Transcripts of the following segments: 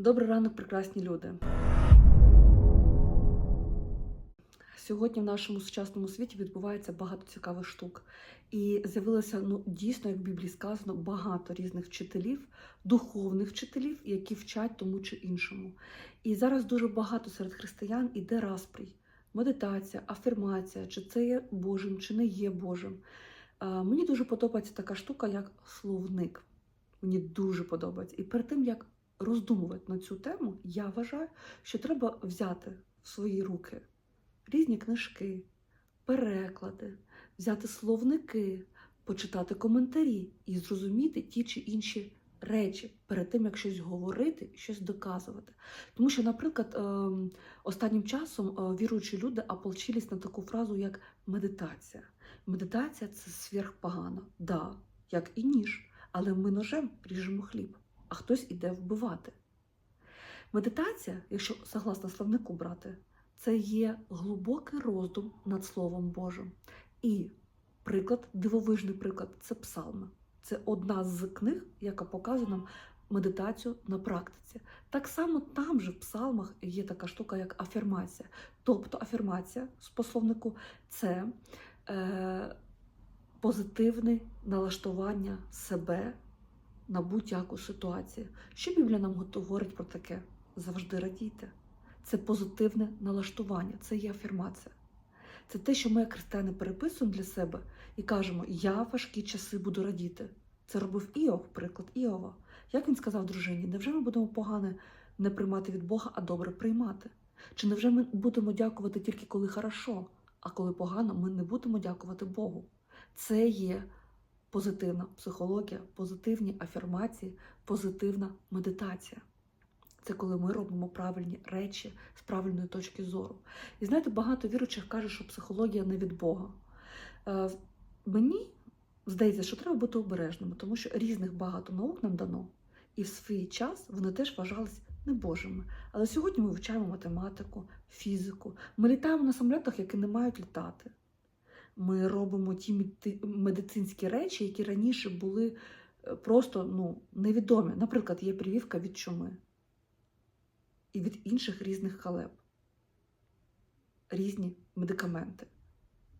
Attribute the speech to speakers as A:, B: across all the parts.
A: Добрий ранок, прекрасні люди. Сьогодні в нашому сучасному світі відбувається багато цікавих штук. І з'явилося ну дійсно, як в Біблії сказано, багато різних вчителів, духовних вчителів, які вчать тому чи іншому. І зараз дуже багато серед християн іде распрій, медитація, афірмація, чи це є Божим, чи не є Божим. Мені дуже подобається така штука, як словник. Мені дуже подобається. І перед тим як роздумувати на цю тему, я вважаю, що треба взяти в свої руки різні книжки, переклади, взяти словники, почитати коментарі і зрозуміти ті чи інші речі перед тим, як щось говорити, щось доказувати. Тому що, наприклад, ем, останнім часом е, віруючі люди ополчились на таку фразу, як медитація. Медитація це сверхпогано, да, як і ніж, але ми ножем ріжемо хліб, а хтось іде вбивати. Медитація, якщо согласно словнику брати, це є глибокий роздум над Словом Божим. І приклад, дивовижний приклад це псалми. Це одна з книг, яка показує нам медитацію на практиці. Так само там же в псалмах є така штука, як афірмація. Тобто афірмація з пословнику це е, позитивне налаштування себе на будь-яку ситуацію. Що Біблія нам говорить про таке? Завжди радійте це позитивне налаштування, це є афірмація. Це те, що ми, як християни, переписуємо для себе і кажемо: Я важкі часи буду радіти. Це робив Іов, приклад Іова. Як він сказав дружині, невже ми будемо погане не приймати від Бога, а добре приймати? Чи невже ми будемо дякувати тільки коли хорошо, а коли погано, ми не будемо дякувати Богу? Це є позитивна психологія, позитивні афірмації, позитивна медитація. Це коли ми робимо правильні речі з правильної точки зору. І знаєте, багато віруючих каже, що психологія не від Бога. Е, мені здається, що треба бути обережними, тому що різних багато наук нам дано, і в свій час вони теж вважались небожими. Але сьогодні ми вивчаємо математику, фізику. Ми літаємо на самолітах, які не мають літати. Ми робимо ті медицинські речі, які раніше були просто ну, невідомі. Наприклад, є привівка від чуми і від інших різних халеп, різні медикаменти.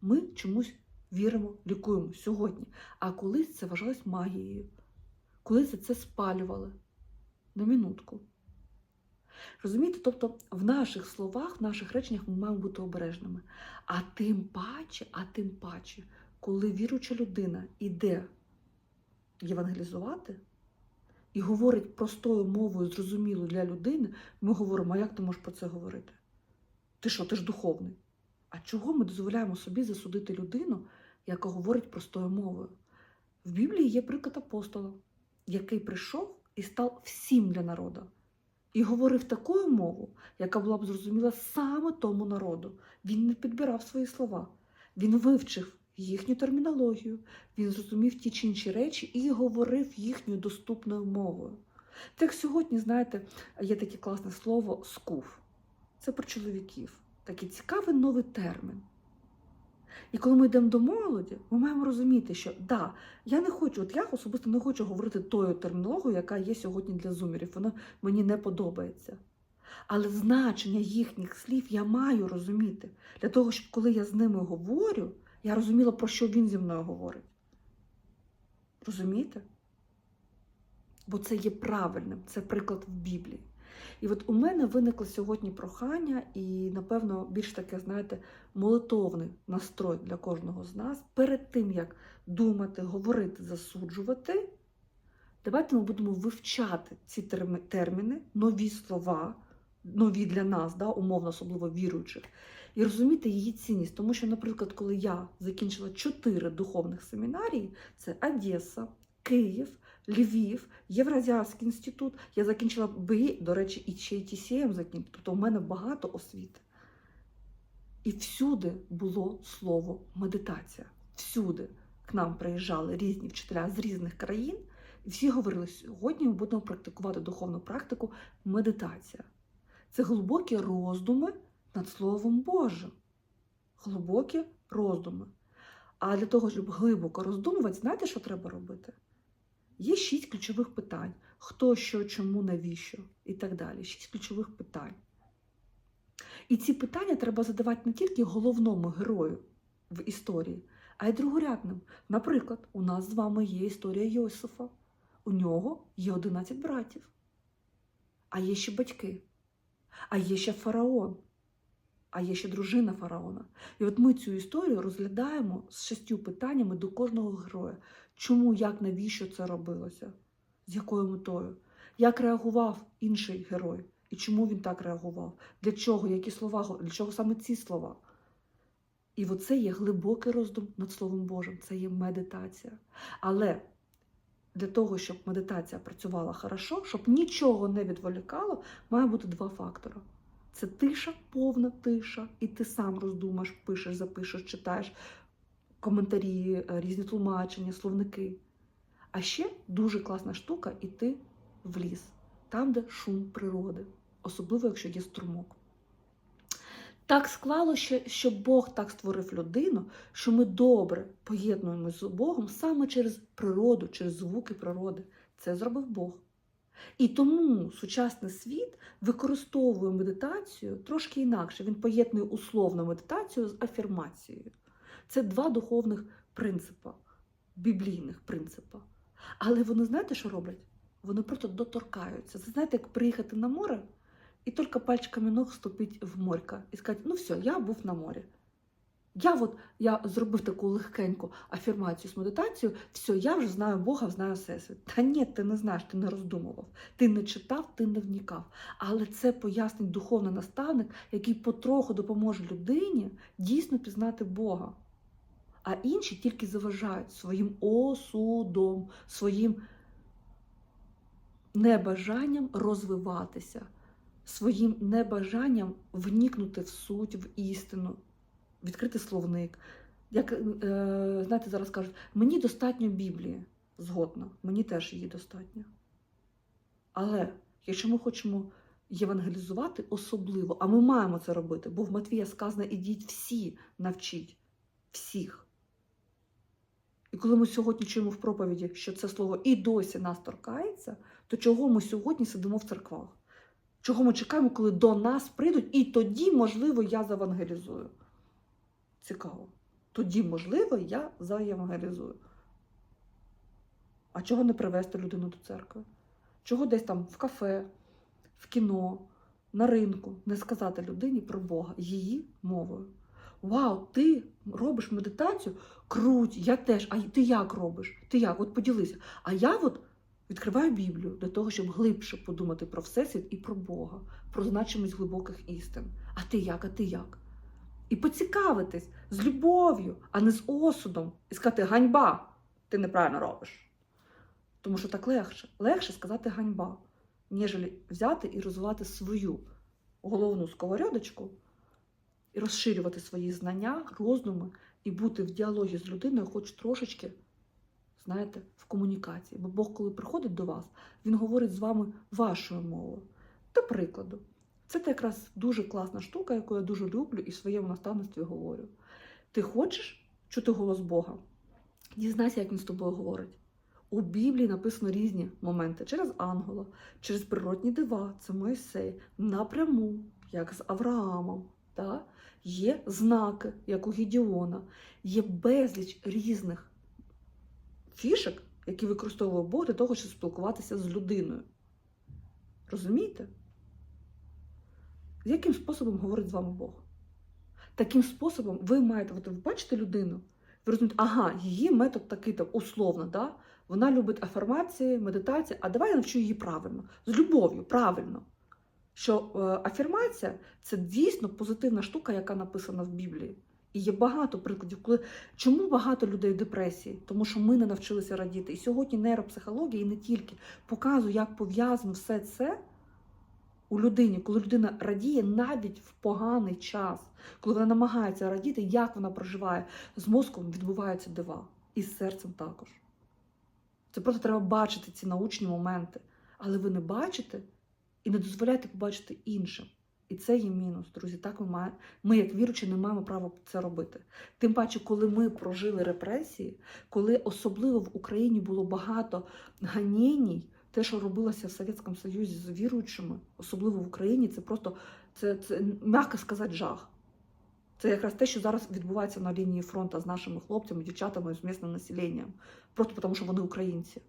A: Ми чомусь віримо, лікуємо сьогодні. А колись це вважалось магією, колись це спалювали на минутку. Розумієте, тобто в наших словах, в наших реченнях ми маємо бути обережними. А тим паче, а тим паче, коли віруюча людина іде євангелізувати, і говорить простою мовою, зрозумілою для людини, ми говоримо, а як ти можеш про це говорити? Ти що, ти ж духовний? А чого ми дозволяємо собі засудити людину, яка говорить простою мовою? В Біблії є приклад апостола, який прийшов і став всім для народу. І говорив такою мовою, яка була б зрозуміла саме тому народу. Він не підбирав свої слова. Він вивчив їхню термінологію, він зрозумів ті чи інші речі і говорив їхньою доступною мовою. Так сьогодні, знаєте, є таке класне слово скуф. Це про чоловіків. Такий цікавий новий термін. І коли ми йдемо до молоді, ми маємо розуміти, що да, я не хочу, от я особисто не хочу говорити тою термінологією, яка є сьогодні для зумерів. Вона мені не подобається. Але значення їхніх слів я маю розуміти для того, щоб коли я з ними говорю, я розуміла, про що він зі мною говорить. Розумієте? Бо це є правильним, це приклад в Біблії. І от у мене виникло сьогодні прохання, і, напевно, більш таке, знаєте, молитовний настрой для кожного з нас. Перед тим, як думати, говорити, засуджувати, давайте ми будемо вивчати ці терміни, нові слова, нові для нас, да, умовно, особливо віруючих, і розуміти її цінність. Тому що, наприклад, коли я закінчила чотири духовних семінарії: це Одеса, Київ, Львів, Євразіатський інститут, я закінчила БІ, до речі, і ще й ТСМ закінчила. Тобто у мене багато освіти. І всюди було слово медитація. Всюди к нам приїжджали різні вчителя з різних країн, і всі говорили, сьогодні ми будемо практикувати духовну практику медитація. Це глибокі роздуми над Словом Божим. Глибокі роздуми. А для того, щоб глибоко роздумувати, знаєте, що треба робити? Є шість ключових питань. хто, що, чому, навіщо і так далі. Шість ключових питань. І ці питання треба задавати не тільки головному герою в історії, а й другорядним. Наприклад, у нас з вами є історія Йосифа. У нього є 11 братів, а є ще батьки, а є ще фараон, а є ще дружина фараона. І от ми цю історію розглядаємо з шістю питаннями до кожного героя. Чому, як, навіщо це робилося? З якою метою? Як реагував інший герой? І чому він так реагував? Для чого? Які слова? Для чого саме ці слова? І оце є глибокий роздум над Словом Божим, це є медитація. Але для того, щоб медитація працювала хорошо, щоб нічого не відволікало, має бути два фактори. Це тиша, повна тиша, і ти сам роздумаєш, пишеш, запишеш, читаєш коментарі, е, різні тлумачення, словники. А ще дуже класна штука іти в ліс, там, де шум природи, особливо якщо є струмок. Так склалося, що Бог так створив людину, що ми добре поєднуємося з Богом саме через природу, через звуки природи. Це зробив Бог. І тому сучасний світ використовує медитацію трошки інакше. Він поєднує условну медитацію з афірмацією. Це два духовних принципи, біблійних принципи. Але вони знаєте, що роблять? Вони просто доторкаються. Це знаєте, як приїхати на море і тільки пальчиками ног вступити в морька і сказати, ну все, я був на морі. Я от я зробив таку легкеньку афірмацію з медитацією, все, я вже знаю Бога, знаю Всесвіт. Та ні, ти не знаєш, ти не роздумував, ти не читав, ти не вникав. Але це пояснить духовний наставник, який потроху допоможе людині дійсно пізнати Бога. А інші тільки заважають своїм осудом, своїм небажанням розвиватися, своїм небажанням вникнути в суть, в істину, відкрити словник. Як е, знаєте, зараз кажуть, мені достатньо Біблії. Згодна, мені теж її достатньо. Але якщо ми хочемо євангелізувати особливо, а ми маємо це робити, бо в Матвія сказано, ідіть всі навчіть, всіх. І коли ми сьогодні чуємо в проповіді, що це слово і досі нас торкається, то чого ми сьогодні сидимо в церквах? Чого ми чекаємо, коли до нас прийдуть, і тоді, можливо, я завангелізую? Цікаво. Тоді, можливо, я заєвангелізую. А чого не привезти людину до церкви? Чого десь там в кафе, в кіно, на ринку не сказати людині про Бога її мовою? Вау, ти робиш медитацію? Круть, я теж. А ти як робиш? Ти як? От поділися. А я от відкриваю Біблію для того, щоб глибше подумати про Всесвіт і про Бога, про значимість глибоких істин. А ти як? А ти як? І поцікавитись з любов'ю, а не з осудом, і сказати ганьба, ти неправильно робиш. Тому що так легше. Легше сказати ганьба, ніж взяти і розвивати свою головну сковородочку і розширювати свої знання, роздуми і бути в діалогі з людиною, хоч трошечки, знаєте, в комунікації. Бо Бог, коли приходить до вас, Він говорить з вами вашою мовою. До прикладу, це якраз дуже класна штука, яку я дуже люблю і в своєму наставництві говорю. Ти хочеш чути голос Бога? Дізнайся, як він з тобою говорить. У Біблії написано різні моменти через ангела, через природні дива, це Моїсей, напряму, як з Авраамом. Да? Є знаки, як у Гідіона, є безліч різних фішок, які використовує Бог для того, щоб спілкуватися з людиною. Розумієте? Яким способом говорить з вами Бог? Таким способом ви маєте, от ви бачите людину, ви розумієте, ага, її метод такий там условно, да? вона любить афірмації, медитації, а давай я навчу її правильно, з любов'ю, правильно. Що е, афірмація це дійсно позитивна штука, яка написана в Біблії. І є багато прикладів, коли чому багато людей в депресії? Тому що ми не навчилися радіти. І сьогодні нейропсихологія, і не тільки показує, як пов'язано все це у людині, коли людина радіє навіть в поганий час, коли вона намагається радіти, як вона проживає, з мозком відбуваються дива, і з серцем також. Це просто треба бачити ці научні моменти. Але ви не бачите і не дозволяєте побачити іншим. І це є мінус, друзі. Так ми маємо. Ми, як віручі, не маємо права це робити. Тим паче, коли ми прожили репресії, коли особливо в Україні було багато ганєній, те, що робилося в Совєтському Союзі з віруючими, особливо в Україні, це просто це, це м'яко сказати жах. Це якраз те, що зараз відбувається на лінії фронту з нашими хлопцями, дівчатами, з місним населенням. Просто тому, що вони українці.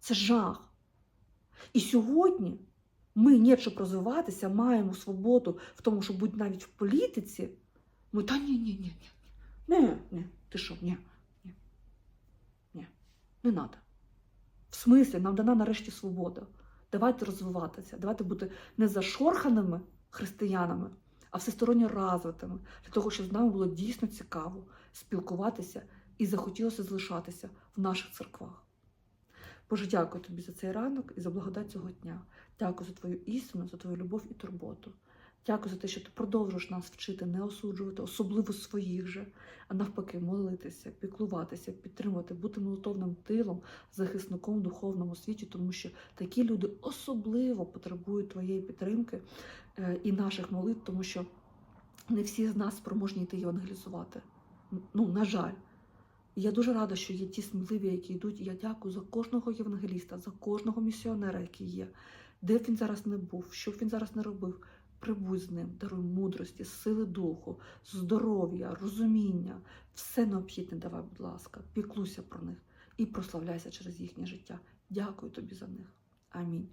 A: Це жах. І сьогодні ми, ні, щоб розвиватися, маємо свободу в тому, щоб бути навіть в політиці. Ми та ні, ні, ні, ні. Ні, ні, ти що, ні, ні, ні, не треба. В смислі, нам дана нарешті свобода. Давайте розвиватися, давайте бути не зашорханими християнами, а всесторонньо розвитими, для того, щоб з нами було дійсно цікаво спілкуватися і захотілося залишатися в наших церквах. Боже, дякую тобі за цей ранок і за благодать цього дня. Дякую за твою істину, за твою любов і турботу. Дякую за те, що ти продовжуєш нас вчити не осуджувати, особливо своїх же, а навпаки, молитися, піклуватися, підтримувати, бути молитовним тилом, захисником в духовному світі, тому що такі люди особливо потребують твоєї підтримки е, і наших молитв, тому що не всі з нас спроможні йти євангелізувати. Ну, на жаль. Я дуже рада, що є ті сміливі, які йдуть. Я дякую за кожного євангеліста, за кожного місіонера, який є, де б він зараз не був, що б він зараз не робив. Прибудь з ним, даруй мудрості, сили духу, здоров'я, розуміння. Все необхідне давай, будь ласка, піклуйся про них і прославляйся через їхнє життя. Дякую тобі за них. Амінь.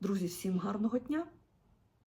A: Друзі, всім гарного дня!